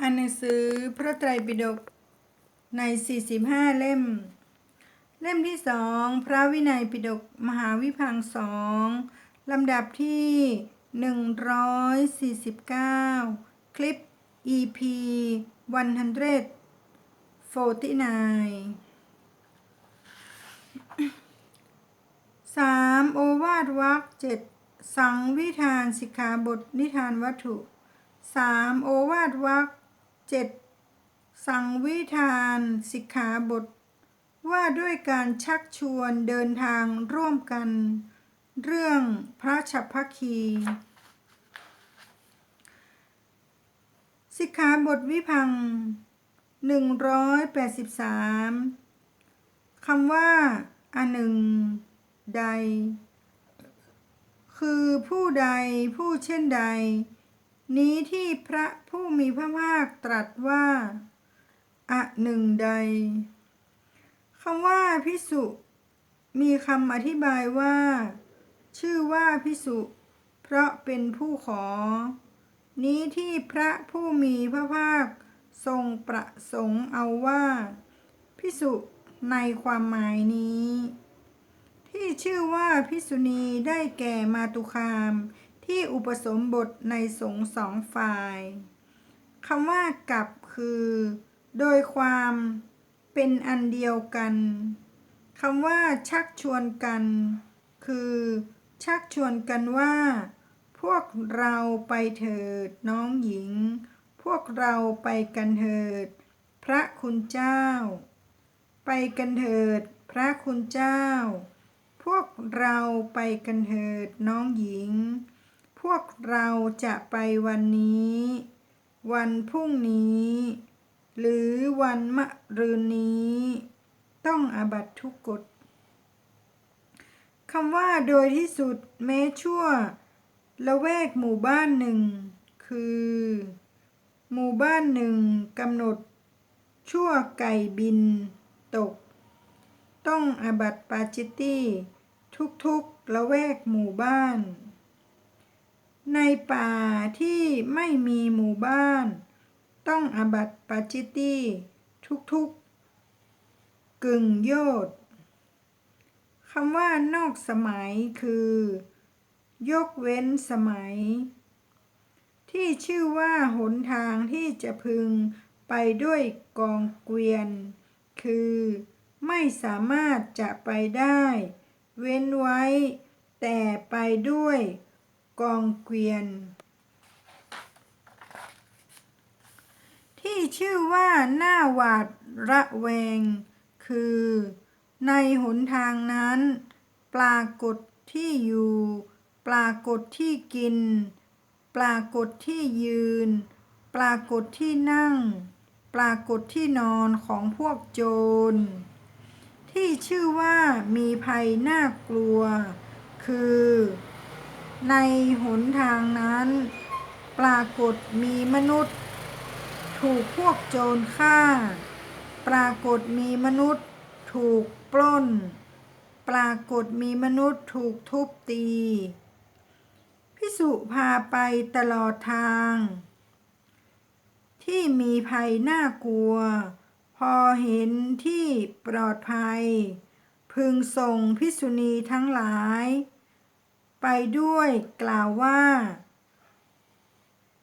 อันหนังสือพระไตรปิฎกใน 45 เล่ม เล่มที่สองพระวินัยปิฎกมหาวิพังสองลำดับที่ 149 คลิป EP 149 3. โอวาทวักเจ็ดสังวิธานสิกขาบทนิทานวัตถุ 3. โอวาทวัก 7. สังวิธานสิกขาบท ว่าด้วยการชักชวนเดินทางร่วมกัน เรื่องพระชัพพคี สิกขาบทวิพัง 183คำว่าอันหนึ่ง ใด คือผู้ใดผู้เช่นใด นี้ที่พระผู้มีพระภาคตรัสว่าอะหนึ่งใดคำว่าพิสุ มีคำอธิบายว่า ชื่อว่าพิสุ เพราะเป็นผู้ขอ นี้ที่พระผู้มีพระภาค ทรงประสงค์เอาว่า พิสุในความหมายนี้ ที่ชื่อว่าพิสุณีได้แก่มาตุคาม ที่อุปสมบทในสงสองฝ่ายคำว่ากับคือ โดยความเป็นอันเดียวกันคำว่าชักชวนกัน คือ ชักชวนกันว่า พวกเราไปเถิดน้องหญิง พวกเราไปกันเถิด พระคุณเจ้า ไปกันเถิด พระคุณเจ้า พวกเราไปกันเถิดน้องหญิง วกเราจะไปวันนี้ วันพรุ่งนี้ หรือวันมะรืนนี้ ต้องอาบัตทุกกฎคำว่าโดยที่สุดแม้ชั่วละแวกหมู่บ้านหนึ่ง คือ หมู่บ้านหนึ่งกำหนด ชั่วไก่บินตก ต้องอาบัตปาจิตตี้ทุกๆละแวกหมู่บ้าน ในป่าที่ไม่มีหมู่บ้าน ต้องอาบัตปาจิตีทุกๆ กึ่งโยธคำว่านอกสมัยคือ ยกเว้นสมัย ที่ชื่อว่าหนทางที่จะพึงไปด้วยกองเกวียน คือไม่สามารถจะไปได้ เว้นไว้ แต่ไปด้วย กองเกวียน ที่ชื่อว่าหน้าหวาดระแวง คือ ในหนทางนั้น ปรากฏที่อยู่ ปรากฏที่กิน ปรากฏที่ยืน ปรากฏที่นั่ง ปรากฏที่นอนของพวกโจร ที่ชื่อว่ามีภัยน่ากลัว คือ ในหนทางนั้น ปรากฏมีมนุษย์ ถูกพวกโจรฆ่า ปรากฏมีมนุษย์ถูกปล้น ปรากฏมีมนุษย์ถูกทุบตีพิสุพาไปตลอดทาง ที่มีภัยน่ากลัว พอเห็นที่ปลอดภัย พึงส่งพิสุณีทั้งหลาย ไปด้วยกล่าวว่า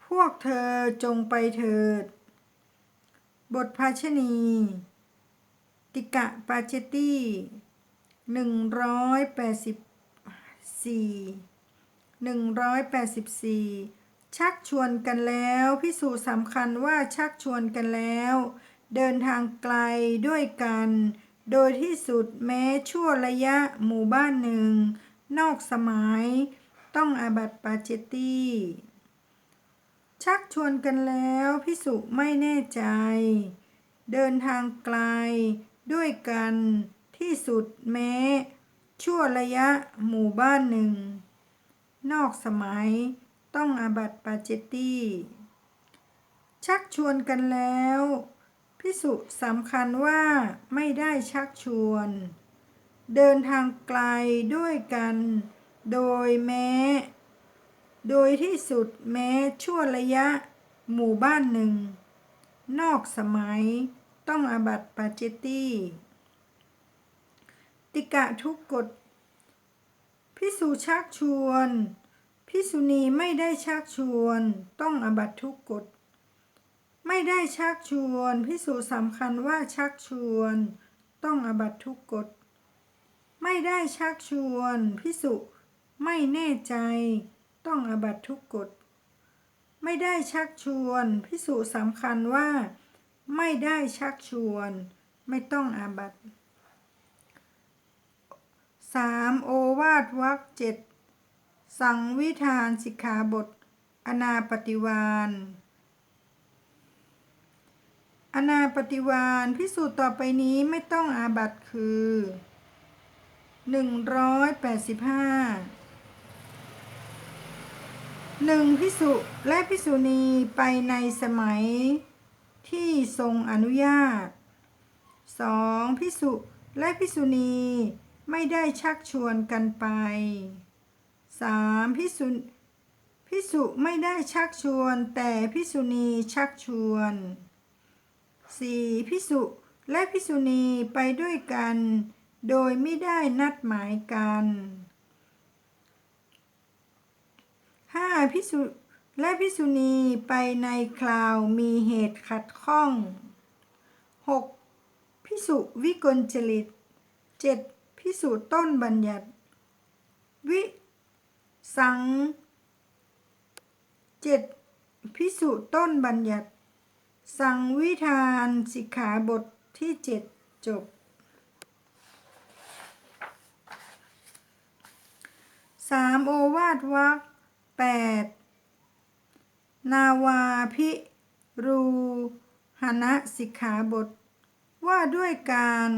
พวกเธอจงไปเถิด บทภาชณีติกะปาเจตี้หนึ่งร้อยแปดสิบสี่หนึ่งร้อยแปดสิบสี่ชักชวนกันแล้วพิสูจน์สำคัญว่าชักชวนกันแล้ว เดินทางไกลด้วยกัน โดยที่สุดแม้ชั่วระยะหมู่บ้านหนึ่ง นอกสมัย ต้องอาบัติปาเจตี้ชักชวนกันแล้วพิสุไม่แน่ใจ เดินทางไกลด้วยกันที่สุดแม้ ชั่วระยะหมู่บ้านหนึ่ง นอกสมัยต้องอาบัติปาเจตี้ชักชวนกันแล้วพิสุสำคัญว่าไม่ได้ชักชวน เดินทางไกลด้วยกัน โดยแม้ โดยที่สุดแม้ชั่วระยะหมู่บ้านหนึ่ง นอกสมัยต้องอาบัติปาเจตตี้ติกะทุกกฎพิสูชักชวนพิสุณีไม่ได้ชักชวน ต้องอาบัตทุกกฎ ไม่ได้ชักชวนพิสูสำคัญว่าชักชวน ต้องอาบัตทุกกฎ ไม่ได้ชักชวนพิสุไม่แน่ใจ ต้องอาบัตทุกกฎ ไม่ได้ชักชวนพิสุสำคัญว่า ไม่ได้ชักชวน ไม่ต้องอาบัตสามโอวาทวรรคเจ็ดสังวิธานสิกขาบท อนาปฏิวานอนาปฏิวานพิสูจน์ต่อไปนี้ไม่ต้องอาบัตคือ หนึ่งร้อยแปดสิบห้าหนึ่งพิสุและพิสุณีไปในสมัยที่ทรงอนุญาตสองพิสุและพิสุณีไม่ได้ชักชวนกันไป 3. พิสุพิสุไม่ได้ชักชวน แต่พิสุณีชักชวน 4. พิสุและพิสุณีไปด้วยกัน โดยไม่ได้นัดหมายกัน 5. พิสุและพิสุณีไปในคราวมีเหตุขัดข้อง 6. พิสุวิกลจริต 7. พิสูจน์ต้นบัญญัติ วิสังเจ็ดพิสูจน์ต้นบัญญัติ สังวิธานสิกขาบทที่เจ็ดจบ สามโอวาทวักแปดนาวาพิรูหณะสิกขาบท ว่าด้วยการ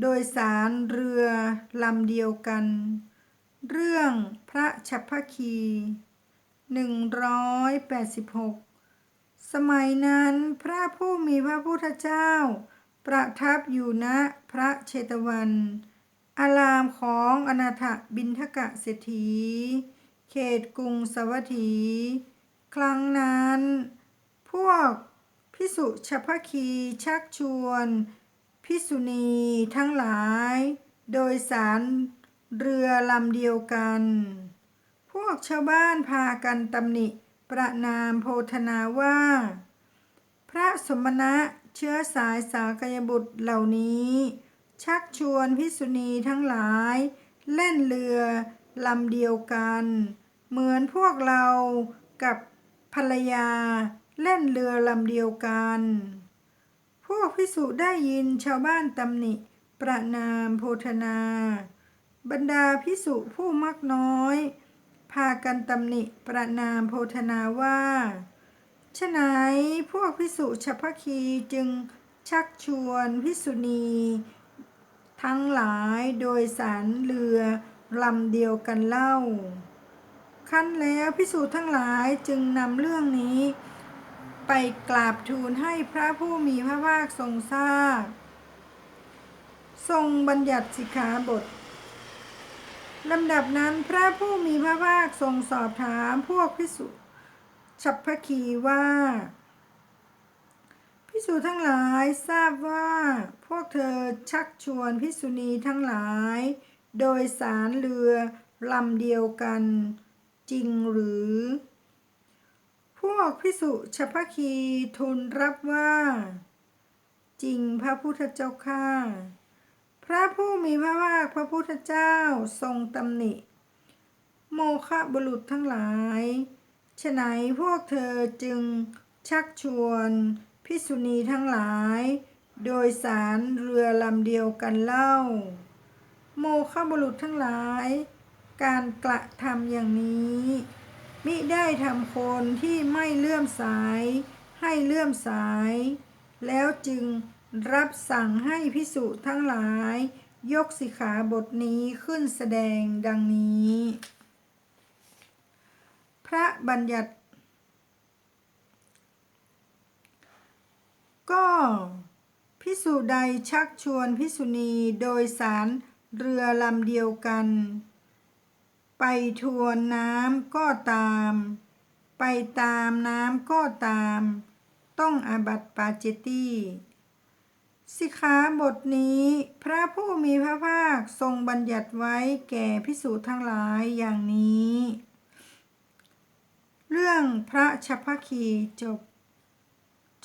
โดยสารเรือลำเดียวกัน เรื่องพระชัพพคี186 สมัยนั้นพระผู้มีพระพุทธเจ้า ประทับอยู่ณพระเชตวัน อารามของอนาถบินทกะเศรษฐี เขตกรุงสวัสถีครั้งนั้น พวกพิสุชัพพคีชักชวน พิสุณีทั้งหลาย โดยสารเรือลำเดียวกัน พวกชาวบ้านพากันตำหนิประนามโพธนาว่า พระสมณะเชื้อสายสากยบุตรเหล่านี้ ชักชวนพิสุณีทั้งหลาย เล่นเรือลำเดียวกัน เหมือนพวกเรากับภรรยาเล่นเรือลำเดียวกัน พวกพิสุได้ยินชาวบ้านตำหนิ ประนามโพธนา บรรดาพิสุผู้มักน้อย พากันตำหนิประนามโพธนาว่าฉะไหนพวกพิสุชัพคีจึงชักชวนพิสุณี ทั้งหลายโดยสารเรือลำเดียวกันเล่า ขั้นแล้วพิสูจน์ทั้งหลายจึงนำเรื่องนี้ ไปกราบทูลให้พระผู้มีพระภาคทรงทราบ ทรงบัญญัติสิกขาบทลำดับนั้นพระผู้มีพระภาคทรงสอบถามพวกพิสุฉัพพคีว่า พิสุทั้งหลายทราบว่าพวกเธอชักชวนพิสุณีทั้งหลาย โดยสารเรือลำเดียวกันจริงหรือ พวกพิสุชพคีทูลรับว่า จริงพระพุทธเจ้าข้าพระผู้มีพระภาคพระพุทธเจ้าทรงตำหนิ โมฆะบุรุษทั้งหลายฉไหนพวกเธอจึงชักชวน พิสุณีทั้งหลาย โดยสารเรือลำเดียวกันเล่า โมฆะบุรุษทั้งหลาย การกระทำอย่างนี้ มิได้ทำคนที่ไม่เลื่อมสายให้เลื่อมสาย แล้วจึงรับสั่งให้พิสุทั้งหลาย ยกสิขาบทนี้ขึ้นแสดงดังนี้ พระบัญญัติ ก็พิสุใดชักชวนพิสุณีโดยสารเรือลำเดียวกัน ไปทวนน้ำก็ตาม ไปตามน้ำก็ตาม ต้องอาบัติปาจิตตีสิขาบทนี้พระผู้มีพระภาคทรงบัญญัติไว้แก่พิสูจน์ทั้งหลายอย่างนี้ เรื่องพระชพคีจบ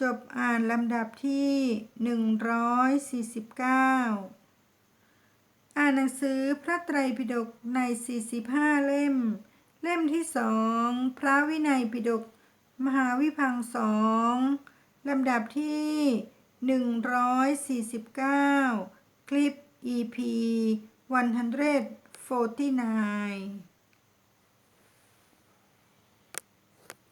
จบอ่านลำดับที่ 149 อ่านหนังสือพระไตรปิฎกใน 45 เล่ม เล่มที่สองพระวินัยปิฎกมหาวิพังสองลำดับที่ 149 คลิป EP 149